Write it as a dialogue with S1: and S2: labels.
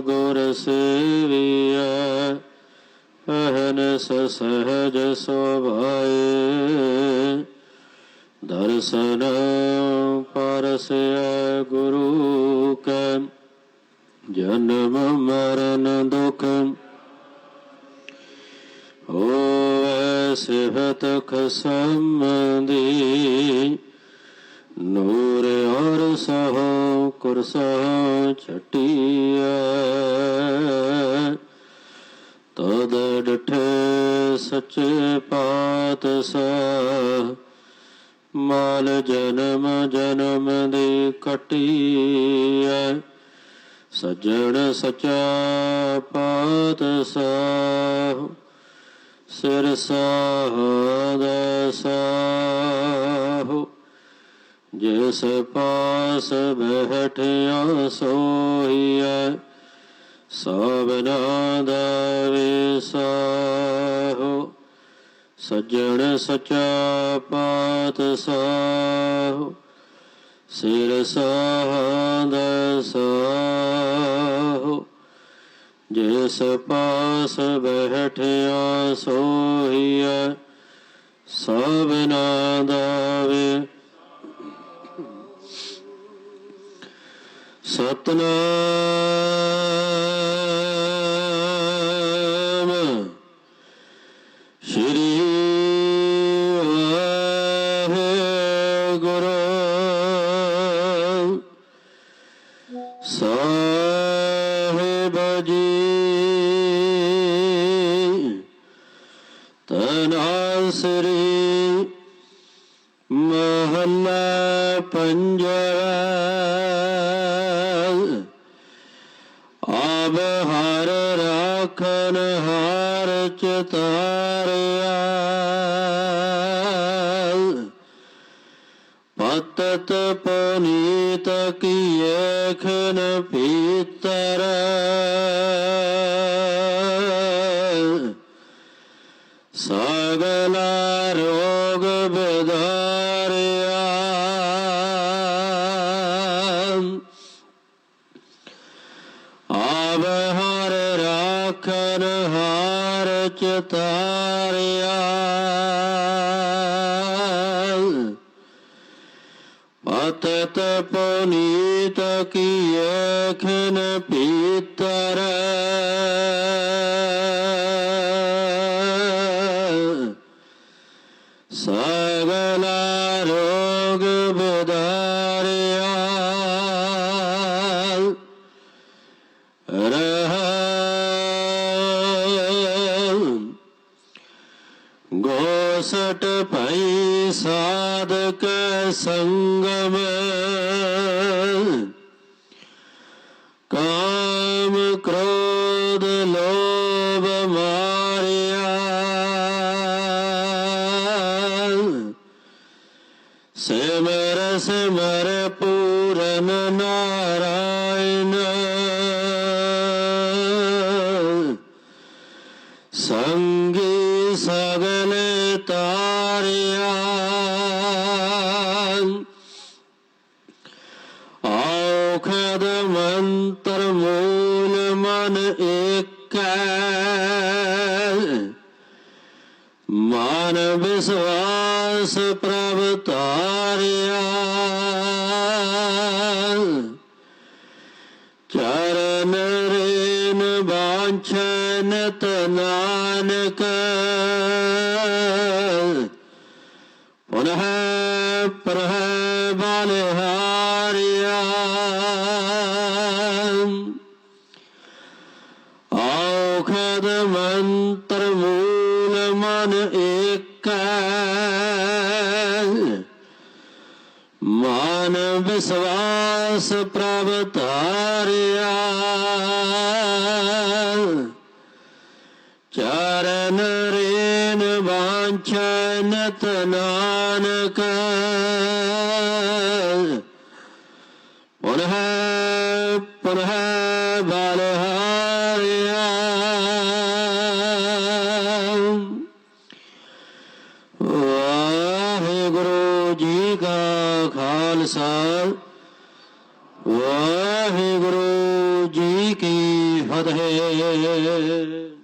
S1: ਗੁਰ ਸੇਵੀਐ ਅਹਨਸ ਸਹਜ ਸੁਭਾਏ। ਦਰਸ਼ਨ ਪਰਸੈ ਗੁਰੂ ਕੈ, ਜਨਮ ਮਰਨ ਦੁਖ। ਹੋਵੈ ਸਿਹਤ ਖਸਮਦੀ ਨੂਰ ਔਰ ਸਹੋ ਕੁਰਸਾ ਛਟਿਆ ਸੱਚੇ ਪਾਤਸ਼ਾਹ, ਮਾਲ ਜਨਮ ਜਨਮ ਦੀ ਕਟਿਐ। ਸਜਣ ਸਚਾ ਪਾਤਸ਼ਾਹ, ਸਿਰ ਸਾਹਦ ਸਾਹੋ। ਜਿਸ ਪਾਸ ਬਹਿਠਿਆ ਸੋਈਐ ਸਭਨਾ ਦਾ ਵਿਸਾਹੋ ਸਜਣ ਸਚਾ ਪਾਤਸ਼ਾਹ ਸਿਰ ਸਾਹਦ ਸਾਹੋ। ਜਿਸ ਪਾਸ ਬਹਿਠਿਆ ਸੋਈਐ ਸਭਨਾ ਦਾ ਵੇ ਸਤਨਾਮ ਤਨਾਸਰੀ ਮਹੱਲਾ ਪੰਜਵਾ। ਆਬ ਹਰ ਰਾਖਨ ਹਾਰ ਚਤਾਰਿਆ ਪਤਤ ਪਨੀਤ ਕੀਏ ਖਨ ਪੀਤਰ। ਹਾਰ ਚਤਾਰਿਆ ਪਤਤ ਪੁਨੀਤ ਕੀਏ ਖਨ ਪੀਤਰ ਸਗਲਾ ਰੋਗ ਗੋਸਟ ਭਈ ਸਾਧਕ ਸੰਗਮ। ਕਾਮ ਕ੍ਰੋਧ ਲੋਭ ਮਾਰਿਆ। ਸਿਮਰ ਸਿਮਰ ਪੂਰਨ ਨਾਰਾਇਣ। ਸੰਗੀ ਸਗਲ ਤਾਰਿਆ। ਔਖਦ ਮੰਤਰ ਮੂਲ ਮਨ ਏਕੈ। ਮਨ ਵਿਸਵਾਸ ਪ੍ਰਭ ਤਾਰਿਆ। ਚਰਨ ਰੇਨ ਬਾਂਛਨ ਨਾਨਕ ਪੁਨః ਪ੍ਰਹ ਬਲਿਹਾਰਿਆ ਔਖਦ ਮੰਤਰ ਮੂਲ ਮਨ ਏਕੈ ਮਾਨ ਵਿਸਵਾਸ ਪ੍ਰਭ ਧਾਰਿਆ ਚਰਨ ਰੇਨ ਵਾਂਛਨਤ ਨਾਨਕ ਪੁਨః ਪੁਨః ਬਲਹਾਰਿਆ ਵਾਹਿਗੁਰੂ ਜੀ ਕਾ ਖਾਲਸਾ ਵਾਹਿਗੁਰੂ ਜੀ ਕੀ ਫਤਿਹ